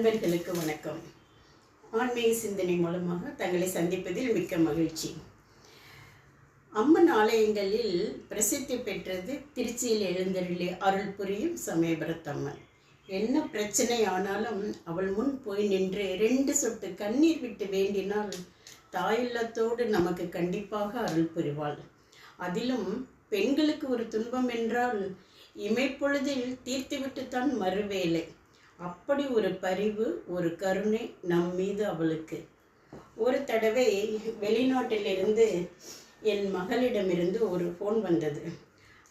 நண்பர்களுக்கு வணக்கம். ஆன்மீக சிந்தனை மூலமாக தங்களை சந்திப்பதில் மிக்க மகிழ்ச்சி. அம்மன் ஆலயங்களில் பிரசித்தி பெற்றது திருச்சியில் எழுந்தருளி அருள் புரியும் சமயபுரத்தம்மன். என்ன பிரச்சனை ஆனாலும் அவள் முன் போய் நின்று ரெண்டு சொட்டு கண்ணீர் விட்டு வேண்டினால் தாயுள்ளத்தோடு நமக்கு கண்டிப்பாக அருள் புரிவாள். அதிலும் பெண்களுக்கு ஒரு துன்பம் என்றால் இமைப்பொழுதில் தீர்த்துவிட்டுத்தான் மறுவேலை. அப்படி ஒரு பரிவு ஒரு கருணை நம் மீது அவளுக்கு. ஒரு தடவை வெளிநாட்டிலிருந்து என் மகளிடமிருந்து ஒரு ஃபோன் வந்தது.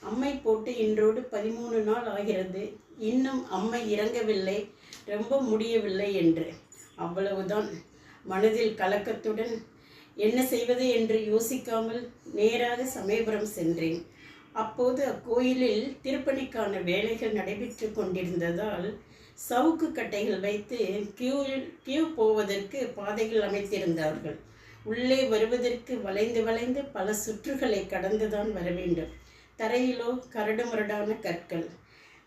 அம்மை போட்டு இன்றோடு பதிமூணு நாள் ஆகிறது. இன்னும் அம்மை இறங்கவில்லை. ரொம்ப முடியவில்லை என்று. அவ்வளவுதான். மனதில் கலக்கத்துடன் என்ன செய்வது என்று யோசிக்காமல் நேராக சமயபுரம் சென்றேன். அப்போது அக்கோயிலில் திருப்பணிக்கான வேலைகள் நடைபெற்று கொண்டிருந்ததால் சவுக்கு கட்டைகள் வைத்து கியூ கியூ போவதற்கு பாதைகள் அமைத்திருந்தார்கள். உள்ளே வருவதற்கு வளைந்து வளைந்து பல சுற்றுகளை கடந்துதான் வர வேண்டும். தரையிலோ கரடுமுரடான கற்கள்.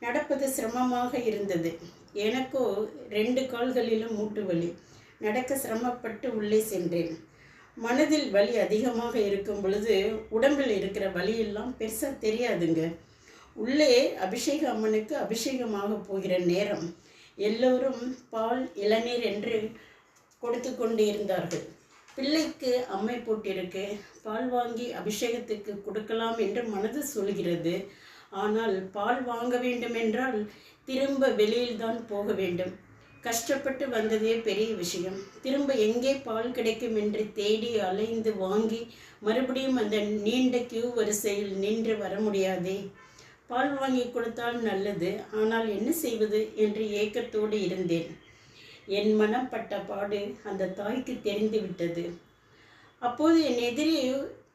நடப்பது சிரமமாக இருந்தது. எனக்கோ ரெண்டு கால்களிலும் மூட்டு வலி. நடக்க சிரமப்பட்டு உள்ளே சென்றேன். மனதில் வலி அதிகமாக இருக்கும் பொழுது உடம்பில் இருக்கிற வலியெல்லாம் பெருசாக தெரியாதுங்க. உள்ளே அபிஷேக அம்மனுக்கு அபிஷேகமாக போகிற நேரம். எல்லோரும் பால் இளநீர் என்று கொடுத்து கொண்டு இருந்தார்கள் பிள்ளைக்கு அம்மை போட்டிருக்கு. பால் வாங்கி அபிஷேகத்துக்கு கொடுக்கலாம் என்று மனது சொல்கிறது. ஆனால் பால் வாங்க வேண்டுமென்றால் திரும்ப வெளியில்தான் போக வேண்டும். கஷ்டப்பட்டு வந்ததே பெரிய விஷயம். திரும்ப எங்கே பால் கிடைக்கும் என்று தேடி அலைந்து வாங்கி மறுபடியும் அந்த நீண்ட கியூ வரிசையில் நின்று வர முடியாதே. பால் வாங்கி கொடுத்தால் நல்லது. ஆனால் என்ன செய்வது என்று ஏக்கத்தோடு இருந்தேன். என் மனம் பட்ட பாடு அந்த தாய்க்கு தெரிந்து விட்டது. அப்போது என் எதிரே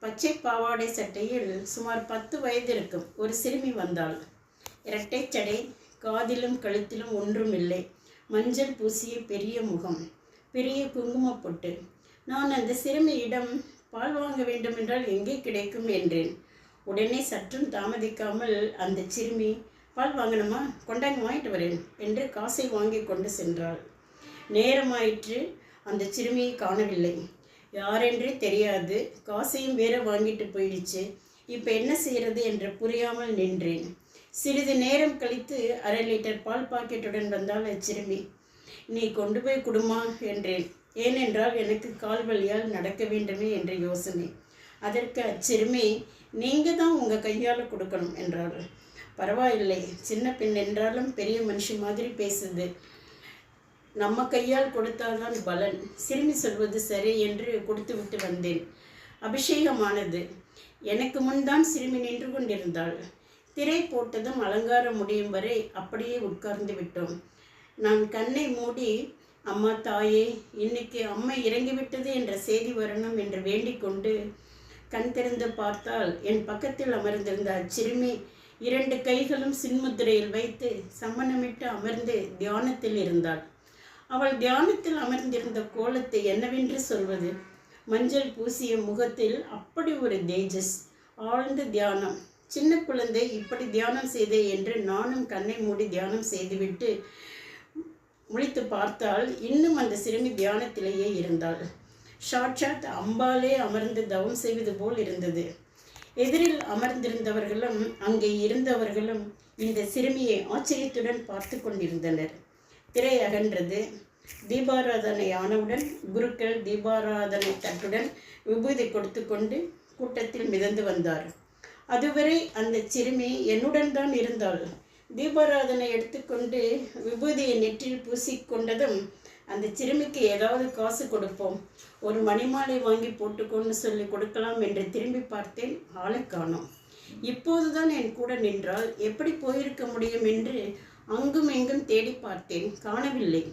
பச்சை பாவாடை சட்டையில் சுமார் பத்து வயது இருக்கும் ஒரு சிறுமி வந்தாள். இரட்டை சடை காதிலும் கழுத்திலும் ஒன்றும் இல்லை மஞ்சள் பூசிய பெரிய முகம் பெரிய குங்குமப் பொட்டு நான் அந்த சிறுமியிடம் பால் வாங்க வேண்டுமென்றால் எங்கே கிடைக்கும் என்றேன். உடனே சற்றும் தாமதிக்காமல் அந்த சிறுமி பால் வாங்கணுமா? கொண்டாங்க வாங்கிட்டு வரேன் என்று காசை வாங்கி கொண்டு சென்றாள். நேரமாயிற்று அந்த சிறுமியை காணவில்லை. யாரென்றே தெரியாது காசையும் வேற வாங்கிட்டு போயிடுச்சு. இப்போ என்ன செய்யறது என்று புரியாமல் நின்றேன். சிறிது நேரம் கழித்து அரை லிட்டர் பால் பாக்கெட்டுடன் வந்தாள் அச்சிறுமி நீ கொண்டு போய் கொடுமா என்றேன். ஏனென்றால் எனக்கு கால் வலியால் நடக்க வேண்டுமே என்ற யோசனை. அதற்கு அச்சிறுமி நீங்கள் தான் உங்கள் கையால் கொடுக்கணும் என்றாள் பரவாயில்லை சின்ன பெண் என்றாலும் பெரிய மனுஷி மாதிரி பேசுது. நம்ம கையால் கொடுத்தால்தான் பலன். சிறுமி சொல்வது சரி என்று கொடுத்து விட்டு வந்தேன். அபிஷேகமானது. எனக்கு முன்தான் சிறுமி நின்று கொண்டிருந்தாள். திரை போட்டதும் அலங்காரம் முடியும் வரை அப்படியே உட்கார்ந்து விட்டோம். நான் கண்ணை மூடி அம்மா தாயே இன்னைக்கு அம்மா இறங்கிவிட்டது என்ற செய்தி வரணும் என்று வேண்டிக் கொண்டு கண் திறந்து பார்த்தால் என் பக்கத்தில் அமர்ந்திருந்த அச்சிறுமி இரண்டு கைகளும் சின்முத்திரையில் வைத்து சம்மணமிட்டு அமர்ந்து தியானத்தில் இருந்தாள். அவள் தியானத்தில் அமர்ந்திருந்த கோலத்தை என்னவென்று சொல்வது? மஞ்சள் பூசிய முகத்தில் அப்படி ஒரு தேஜஸ் ஆழ்ந்த தியானம். சின்ன குழந்தை இப்படி தியானம் செய்தே என்று நானும் கண்ணை மூடி தியானம் செய்துவிட்டு முழித்து பார்த்தால் இன்னும் அந்த சிறுமி தியானத்திலேயே இருந்தாள். சாட்சாத் அம்பாலே அமர்ந்து தவம் செய்வது போல் இருந்தது. எதிரில் அமர்ந்திருந்தவர்களும் அங்கே இருந்தவர்களும் இந்த சிறுமியை ஆச்சரியத்துடன் பார்த்து கொண்டிருந்தனர். திரை அகன்றது. தீபாராதனை ஆனவுடன் குருக்கள் தீபாராதனை தட்டுடன் விபூதி கொடுத்து கொண்டு கூட்டத்தில் மிதந்து வந்தார். அதுவரை அந்த சிறுமி என்னுடன் தான் இருந்தாள். தீபாராதனை எடுத்துக்கொண்டு விபூதியை நெற்றில் பூசிக்கொண்டதும் அந்த சிறுமிக்கு ஏதாவது காசு கொடுப்போம். ஒரு மணிமாலை வாங்கி போட்டுக்கோன்னு சொல்லி கொடுக்கலாம் என்று திரும்பி பார்த்தேன். ஆளை காணோம். இப்போதுதான் என் கூட நின்றால் எப்படி போயிருக்க முடியும் என்று அங்கும் எங்கும் தேடி பார்த்தேன். காணவில்லை.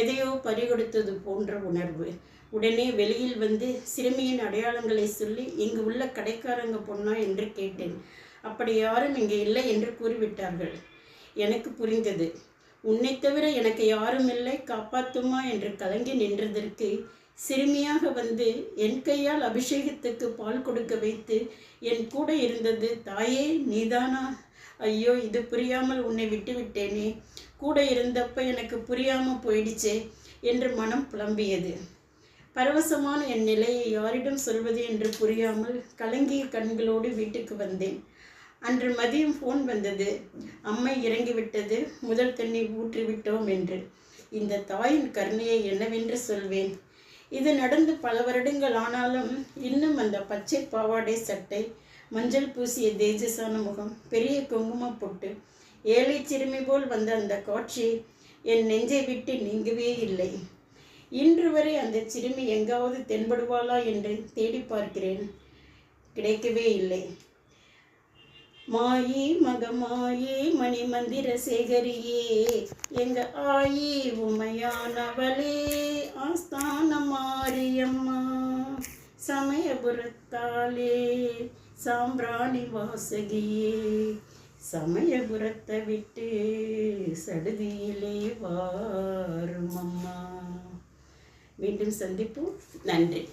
எதையோ பறிகொடுத்தது போன்ற உணர்வு. உடனே வெளியில் வந்து சிறுமியின் அடையாளங்களை சொல்லி இங்கு உள்ள கடைக்காரங்க பொண்ணா? என்று கேட்டேன். அப்படி யாரும் இங்கே இல்லை என்று கூறிவிட்டார்கள். எனக்கு புரிந்தது. உன்னை தவிர எனக்கு யாரும் இல்லை. காப்பாத்துமா என்று கலங்கி நின்றதற்கு சிறுமியாக வந்து என் கையால் அபிஷேகத்துக்கு பால் கொடுக்க வைத்து என் கூட இருந்தது தாயே நீதானா? ஐயோ இது புரியாமல் உன்னை விட்டு விட்டேனே கூட இருந்தப்ப எனக்கு புரியாமல் போயிடுச்சே என்று மனம் புலம்பியது. பரவசமான என் நிலையை யாரிடம் சொல்வது என்று புரியாமல் கலங்கிய கண்களோடு வீட்டுக்கு வந்தேன். அன்று மதியம் ஃபோன் வந்தது. அம்மை இறங்கிவிட்டது. முதல் தண்ணி ஊற்றிவிட்டோம் என்று. இந்த தாயின் கருணையை என்னவென்று சொல்வேன். இது நடந்து பல வருடங்கள் ஆனாலும் இன்னும் அந்த பச்சை பாவாடை சட்டை மஞ்சள் பூசிய தேஜஸான முகம் பெரிய குங்கும பொட்டு ஏழை சிறுமி போல் வந்த அந்த காட்சி என் நெஞ்சை விட்டு நீங்கவே இல்லை. இன்று வரை அந்த சிறுமி எங்காவது தென்படுவாளா என்று தேடி பார்க்கிறேன். கிடைக்கவே இல்லை. மாயே மகமாயே மணி மந்திர சேகரியே எங்க ஆயி உமையானவளே ஆஸ்தான மாரியம்மா சமயபுரத்தாலே சாம்பிராணி வாசகியே சமயபுரத்தை விட்டு சடுதியிலே வாரும் அம்மா மீண்டும் சந்திப்போம். நன்றி.